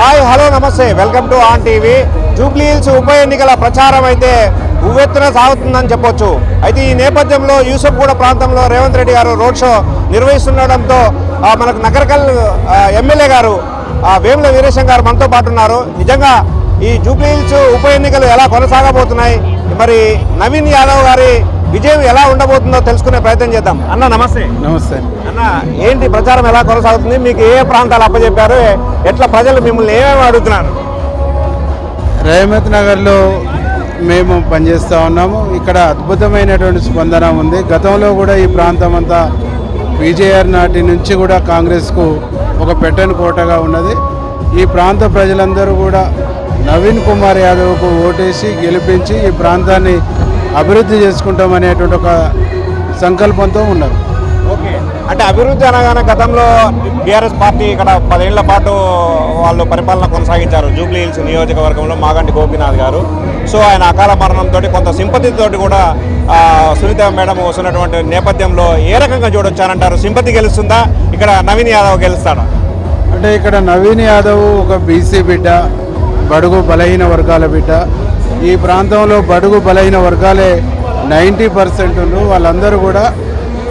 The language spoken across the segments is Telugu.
హాయ్ హలో నమస్తే. Welcome to on TV. Jubilee Hills ఉప ఎన్నికల ప్రచారం అయితే ఉవ్వెత్తున సాగుతుందని చెప్పొచ్చు. అయితే ఈ నేపథ్యంలో యూసఫ్గూడ ప్రాంతంలో రేవంత్ రెడ్డి గారు రోడ్ షో నిర్వహిస్తుండడంతో ఆ, మనకు నగరకల్ ఎమ్మెల్యే గారు ఆ, వేముల వీరేశం గారు మనతో పాటు ఉన్నారు. నిజంగా ఈ జూబ్లీహిల్స్ ఉప ఎన్నికలు ఎలా కొనసాగబోతున్నాయి? మరి నవీన్ యాదవ్ గారి విజయం ఎలా ఉండబోతుందో తెలుసుకునే ప్రయత్నం చేద్దాం. అన్న నమస్తే. నమస్తే. అన్న ఏంటి ప్రచారం ఎలా కొనసాగుతుంది? మీకు ఏ ప్రాంతాలు అప్పచెప్పారు ఎట్లా ప్రజలు మిమ్మల్ని ఏమేమి అడుగుతున్నారు? రేమత్ నగర్లో మేము పనిచేస్తూ ఉన్నాము. ఇక్కడ అద్భుతమైనటువంటి స్పందన ఉంది. గతంలో కూడా ఈ ప్రాంతం అంతా బీజేఆర్ నాటి నుంచి కూడా కాంగ్రెస్కు ఒక పెట్టని కోటగా ఉన్నది. ఈ ప్రాంత ప్రజలందరూ కూడా నవీన్ కుమార్ యాదవ్కు ఓటేసి గెలిపించి ఈ ప్రాంతాన్ని అభివృద్ధి చేసుకుంటామనేటువంటి ఒక సంకల్పంతో ఉన్నారు. అంటే అభివృద్ధి అనగానే గతంలో బీఆర్ఎస్ పార్టీ ఇక్కడ పదేళ్ళ పాటు వాళ్ళు పరిపాలన కొనసాగించారు. జూబ్లీ హిల్స్ నియోజకవర్గంలో మాగంటి గోపీనాథ్ గారు. సో ఆయన అకాల మరణంతో కొంత సింపతితోటి కూడా సునీత మేడం వస్తున్నటువంటి నేపథ్యంలో ఏ రకంగా చూడొచ్చానంటారు? సింపతి గెలుస్తుందా? ఇక్కడ నవీన్ యాదవ్ గెలుస్తాడా? అంటే ఇక్కడ నవీన్ యాదవ్ ఒక బీసీ బిడ్డ బడుగు బలహీన వర్గాల బిడ్డ. ఈ ప్రాంతంలో బడుగు బలహీన వర్గాలే నైంటీ పర్సెంట్ వాళ్ళందరూ కూడా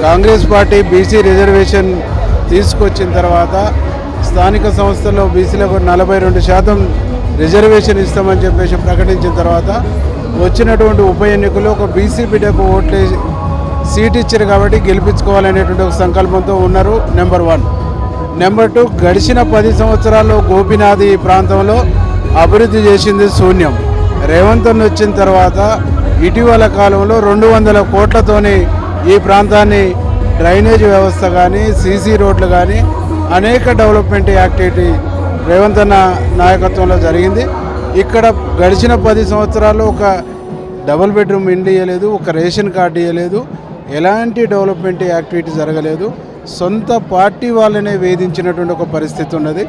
కాంగ్రెస్ పార్టీ బీసీ రిజర్వేషన్ తీసుకొచ్చిన తర్వాత స్థానిక సంస్థల్లో బీసీలకు నలభై రెండు శాతం రిజర్వేషన్ ఇస్తామని చెప్పేసి ప్రకటించిన తర్వాత వచ్చినటువంటి ఉప ఎన్నికలు ఒక బీసీ బిడ్డకు ఓట్లే సీట్ ఇచ్చారు కాబట్టి గెలిపించుకోవాలనేటువంటి ఒక సంకల్పంతో ఉన్నారు నెంబర్ వన్. నెంబర్ టూ గడిచిన పది సంవత్సరాల్లో గోపినాథ్ ఈ ప్రాంతంలో అభివృద్ధి చేసింది శూన్యం. రేవంత్ వచ్చిన తర్వాత ఇటీవల కాలంలో రెండు వందల కోట్లతోని ఈ ప్రాంతాన్ని డ్రైనేజ్ వ్యవస్థ కానీ సీసీ రోడ్లు కానీ అనేక డెవలప్మెంట్ యాక్టివిటీ రేవంత్ అన్న నాయకత్వంలో జరిగింది. ఇక్కడ గడిచిన పది సంవత్సరాలు ఒక డబుల్ బెడ్రూమ్ ఇండి ఇవ్వలేదు ఒక రేషన్ కార్డు ఇవ్వలేదు ఎలాంటి డెవలప్మెంట్ యాక్టివిటీ జరగలేదు. సొంత పార్టీ వాళ్ళనే వేధించినటువంటి ఒక పరిస్థితి ఉన్నది.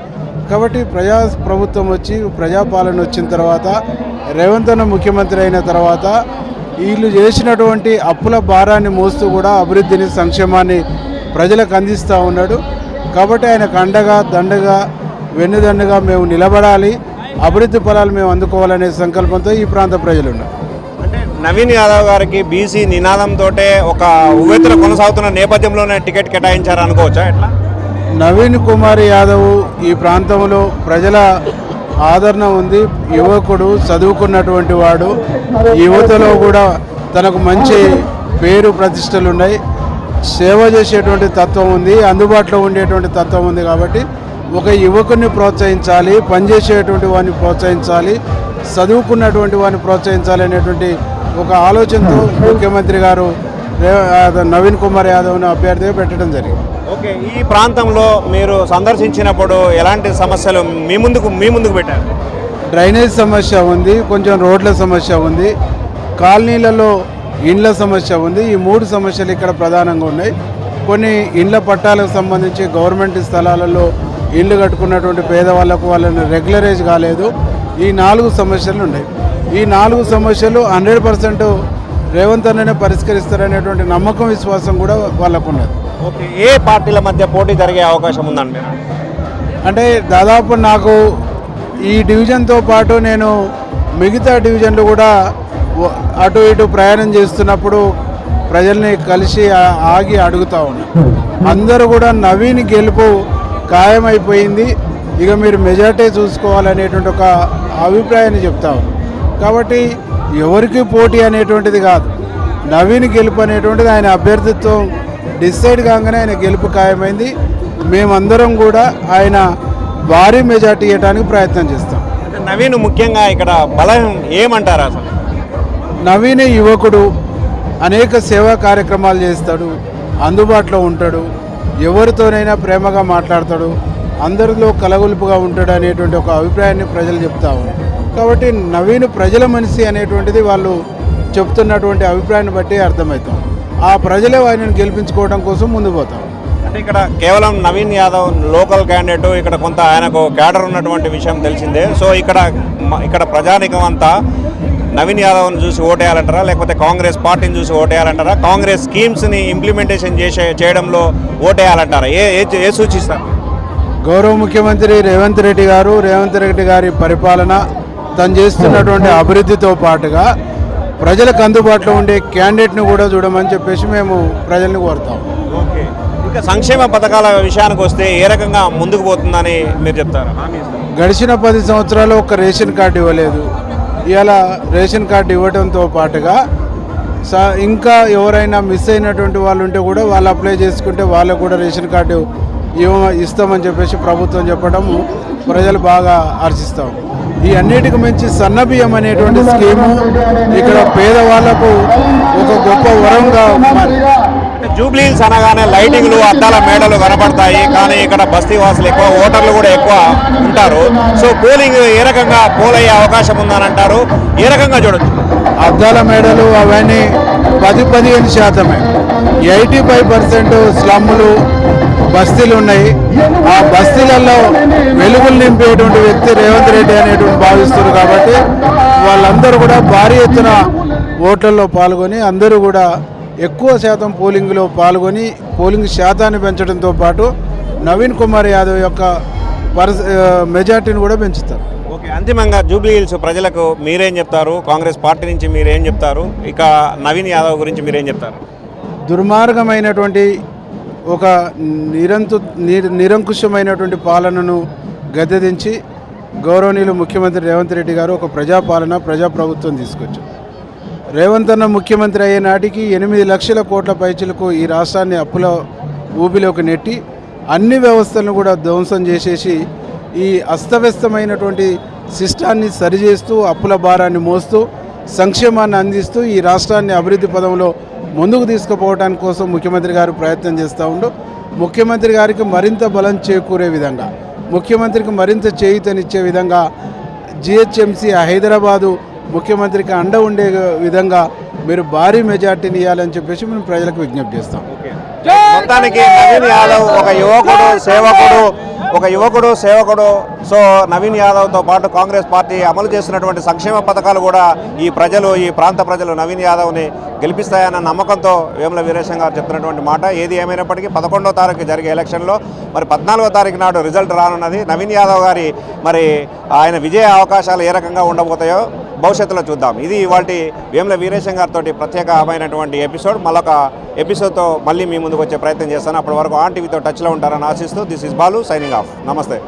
కాబట్టి ప్రజా ప్రభుత్వం వచ్చి ప్రజాపాలన వచ్చిన తర్వాత రేవంత్ అన్న ముఖ్యమంత్రి అయిన తర్వాత వీళ్ళు చేసినటువంటి అప్పుల భారాన్ని మోస్తూ కూడా అభివృద్ధిని సంక్షేమాన్ని ప్రజలకు అందిస్తూ ఉన్నాడు. కాబట్టి ఆయనకు అండగా దండగా వెన్నుదండగా మేము నిలబడాలి. అభివృద్ధి ఫలాలు మేము అందుకోవాలనే సంకల్పంతో ఈ ప్రాంత ప్రజలు ఉన్నారు అంటే నవీన్ యాదవ్ గారికి బీసీ నినాదంతో ఒక ఉవ్వెత్తున కొనసాగుతున్న నేపథ్యంలోనే టికెట్ కేటాయించారు అనుకోవచ్చా ఎట్లా? నవీన్ కుమార్ యాదవ్ ఈ ప్రాంతంలో ప్రజల ఆదరణ ఉంది. యువకుడు చదువుకున్నటువంటి వాడు. యువతలో కూడా తనకు మంచి పేరు ప్రతిష్టలు ఉన్నాయి. సేవ చేసేటువంటి తత్వం ఉంది. అందుబాటులో ఉండేటువంటి తత్వం ఉంది కాబట్టి ఒక యువకుని ప్రోత్సహించాలి పనిచేసేటువంటి వాడిని ప్రోత్సహించాలి చదువుకున్నటువంటి వాడిని ప్రోత్సహించాలి అనేటువంటి ఒక ఆలోచనతో ముఖ్యమంత్రి గారు నవీన్ కుమార్ యాదవ్ని అభ్యర్థిగా పెట్టడం జరిగింది. ఓకే ఈ ప్రాంతంలో మీరు సందర్శించినప్పుడు ఎలాంటి సమస్యలు మీ ముందుకు మీ ముందుకు పెట్టారు? డ్రైనేజ్ సమస్య ఉంది కొంచెం రోడ్ల సమస్య ఉంది కాలనీలలో ఇండ్ల సమస్య ఉంది ఈ మూడు సమస్యలు ఇక్కడ ప్రధానంగా ఉన్నాయి. కొన్ని ఇండ్ల పట్టాలకు సంబంధించి గవర్నమెంట్ స్థలాలలో ఇల్లు కట్టుకున్నటువంటి పేదవాళ్ళకు వాళ్ళని రెగ్యులరైజ్ కాలేదు. ఈ నాలుగు సమస్యలు ఉన్నాయి. ఈ నాలుగు సమస్యలు హండ్రెడ్ పర్సెంట్ రేవంత్ అన్ననే పరిష్కరిస్తారనేటువంటి నమ్మకం విశ్వాసం కూడా వాళ్ళకు ఉన్నది ఓకే ఏ పార్టీల మధ్య పోటీ జరిగే అవకాశం ఉందండి? అంటే దాదాపు నాకు ఈ డివిజన్తో పాటు నేను మిగతా డివిజన్లు కూడా అటు ఇటు ప్రయాణం చేస్తున్నప్పుడు ప్రజల్ని కలిసి ఆగి అడుగుతా ఉన్నాను అందరూ కూడా నవీన్ గెలుపు ఖాయమైపోయింది. ఇక మీరు మెజార్టీ చూసుకోవాలనేటువంటి ఒక అభిప్రాయాన్ని చెప్తా కాబట్టి ఎవరికి పోటీ అనేటువంటిది కాదు. నవీన్ గెలుపు అనేటువంటిది ఆయన అభ్యర్థిత్వం డిసైడ్ కాగానే ఆయన గెలుపు ఖాయమైంది. మేమందరం కూడా ఆయన భారీ మెజార్టీ ఇవ్వడానికి ప్రయత్నం చేస్తాం. నవీన్ ముఖ్యంగా ఇక్కడ బలం ఏమంటారు అసలు? నవీన యువకుడు అనేక సేవా కార్యక్రమాలు చేస్తాడు అందుబాటులో ఉంటాడు ఎవరితోనైనా ప్రేమగా మాట్లాడతాడు అందరిలో కలగొలుపుగా ఉంటాడు అనేటువంటి ఒక అభిప్రాయాన్ని ప్రజలు చెప్తా ఉన్నారు. కాబట్టి నవీన్ ప్రజల మనిషి అనేటువంటిది వాళ్ళు చెప్తున్నటువంటి అభిప్రాయాన్ని బట్టి అర్థమవుతాం. ఆ ప్రజలే ఆయనను గెలిపించుకోవడం కోసం ముందు పోతాం. అంటే ఇక్కడ కేవలం నవీన్ యాదవ్ లోకల్ క్యాండిడేట్ ఇక్కడ కొంత ఆయనకు క్యాడర్ ఉన్నటువంటి విషయం తెలిసిందే. సో ఇక్కడ ఇక్కడ ప్రజానికం అంతా నవీన్ యాదవ్ని చూసి ఓటేయాలంటారా? లేకపోతే కాంగ్రెస్ పార్టీని చూసి ఓటేయాలంటారా? కాంగ్రెస్ స్కీమ్స్ని ఇంప్లిమెంటేషన్ చేసే చేయడంలో ఓటేయాలంటారా? ఏ ఏ సూచిస్తారు? గౌరవ ముఖ్యమంత్రి రేవంత్ రెడ్డి గారు రేవంత్ రెడ్డి గారి పరిపాలన తను చేస్తున్నటువంటి అభివృద్ధితో పాటుగా ప్రజలకు అందుబాటులో ఉండే క్యాండిడేట్ని కూడా చూడమని చెప్పేసి మేము ప్రజల్ని కోరుతాం. ఓకే. ఇంకా సంక్షేమ పథకాల విషయానికి వస్తే ఏ రకంగా ముందుకు పోతుందని మీరు చెప్తారు. గడిచిన పది సంవత్సరాలు ఒక రేషన్ కార్డు ఇవ్వలేదు. ఇవాళ రేషన్ కార్డు ఇవ్వడంతో పాటుగా ఇంకా ఎవరైనా మిస్ అయినటువంటి వాళ్ళు ఉంటే కూడా వాళ్ళు అప్లై చేసుకుంటే వాళ్ళకు కూడా రేషన్ కార్డు ఇస్తామని చెప్పేసి ప్రభుత్వం చెప్పడం ప్రజలు బాగా హర్షిస్తాం ఈ అన్నిటికి మించి సన్నబియ్యం అనేటువంటి స్కీము ఇక్కడ పేదవాళ్ళకు ఒక గొప్ప వరంగా మారి జూబ్లీ హిల్స్ అనగానే లైటింగ్లు అద్దాల మేడలు కనపడతాయి కానీ ఇక్కడ బస్తీ వాసులు ఎక్కువ ఓటర్లు కూడా ఎక్కువ ఉంటారు. సో పోలింగ్ ఏ రకంగా పోల్ అయ్యే అవకాశం ఉందని అంటారు ఏ రకంగా చూడొచ్చు? అద్దాల మేడలు అవన్నీ పది పదిహేను శాతమే. ఎయిటీ ఫైవ్ పర్సెంట్ స్లమ్ములు బస్తీలు ఉన్నాయి. ఆ బస్తీలలో వెలుగులు నింపేటువంటి వ్యక్తి రేవంత్ రెడ్డి అనేటువంటి భావిస్తున్నారు కాబట్టి వాళ్ళందరూ కూడా భారీ ఎత్తున ఓట్లలో పాల్గొని అందరూ కూడా ఎక్కువ శాతం పోలింగ్లో పాల్గొని పోలింగ్ శాతాన్ని పెంచడంతో పాటు నవీన్ కుమార్ యాదవ్ యొక్క పర్స మెజార్టీని కూడా పెంచుతారు. ఓకే అంతిమంగా జూబ్లీ హిల్స్ ప్రజలకు మీరేం చెప్తారు? కాంగ్రెస్ పార్టీ నుంచి మీరేం చెప్తారు? ఇక నవీన్ యాదవ్ గురించి మీరేం చెప్తారు? దుర్మార్గమైనటువంటి ఒక నిరంతు నిరంకుశమైనటువంటి పాలనను గద్దెదించి గౌరవనీయులు ముఖ్యమంత్రి రేవంత్ రెడ్డి గారు ఒక ప్రజాపాలన ప్రజాప్రభుత్వం తీసుకొచ్చారు. రేవంత్ అన్న ముఖ్యమంత్రి అయ్యే నాటికి ఎనిమిది లక్షల కోట్ల పైచలకు ఈ రాష్ట్రాన్ని అప్పుల ఊబిలోకి నెట్టి అన్ని వ్యవస్థలను కూడా ధ్వంసం చేసేసి ఈ అస్తవ్యస్తమైనటువంటి సిస్టాన్ని సరిచేస్తూ అప్పుల భారాన్ని మోస్తూ సంక్షేమాన్ని అందిస్తూ ఈ రాష్ట్రాన్ని అభివృద్ధి పదంలో ముందుకు తీసుకుపోవడానికి కోసం ముఖ్యమంత్రి గారు ప్రయత్నం చేస్తూ ఉండు. ముఖ్యమంత్రి గారికి మరింత బలం చేకూరే విధంగా ముఖ్యమంత్రికి మరింత చేయూతనిచ్చే విధంగా జిహెచ్ఎంసీ హైదరాబాదు ముఖ్యమంత్రికి అండ ఉండే విధంగా మీరు భారీ మెజార్టీని ఇవ్వాలని చెప్పేసి మేము ప్రజలకు విజ్ఞప్తి చేస్తాం. మొత్తానికి నవీన్ యాదవ్ ఒక యువకుడు సేవకుడు ఒక యువకుడు సేవకుడు సో నవీన్ యాదవ్తో పాటు కాంగ్రెస్ పార్టీ అమలు చేస్తున్నటువంటి సంక్షేమ పథకాలు కూడా ఈ ప్రజలు ఈ ప్రాంత ప్రజలు నవీన్ యాదవ్ని గెలిపిస్తాయన్న నమ్మకంతో వేముల వీరేశం గారు చెప్తున్నటువంటి మాట. ఏది ఏమైనప్పటికీ పదకొండో తారీఖు జరిగే ఎలక్షన్లో మరి పద్నాలుగో తారీఖు నాడు రిజల్ట్ రానున్నది. నవీన్ యాదవ్ గారి మరి ఆయన విజయ అవకాశాలు ఏ రకంగా ఉండబోతాయో భవిష్యత్తులో చూద్దాం. ఇది వాటి వేముల వీరేశం గారితో ప్రత్యేకమైనటువంటి ఎపిసోడ్. మరొక ఎపిసోడ్తో మళ్ళీ మీ ముందుకు వచ్చే ప్రయత్నం చేస్తాను. అప్పటి వరకు ఆన్ టీవీతో టచ్లో ఉంటారని ఆశిస్తూ this is Balu signing off. నమస్తే.